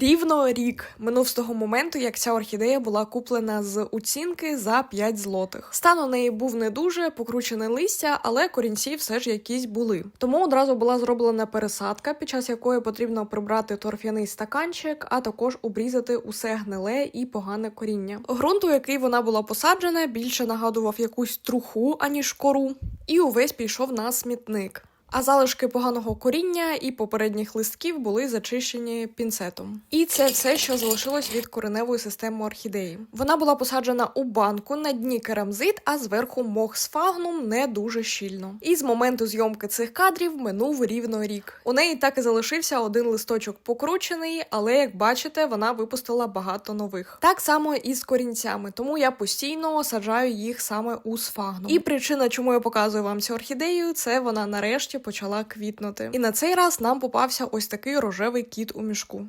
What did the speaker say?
Рівно рік минув з того моменту, як ця орхідея була куплена з оцінки за 5 злотих. Стан у неї був не дуже покручене листя, але корінці все ж якісь були. Тому одразу була зроблена пересадка, під час якої потрібно прибрати торфяний стаканчик, а також обрізати усе гниле і погане коріння. Грунт, у який вона була посаджена, більше нагадував якусь труху аніж кору, і увесь пішов на смітник. А залишки поганого коріння і попередніх листків були зачищені пінцетом. І це все, що залишилось від кореневої системи орхідеї. Вона була посаджена у банку на дні керамзит, а зверху мох сфагнум не дуже щільно. І з моменту зйомки цих кадрів минув рівно рік. У неї так і залишився один листочок покручений, але як бачите, вона випустила багато нових. Так само і з корінцями, тому я постійно саджаю їх саме у сфагнум. І причина, чому я показую вам цю орхідею, це вона нарешті почала квітнути. І на цей раз нам попався ось такий рожевий кіт у мішку.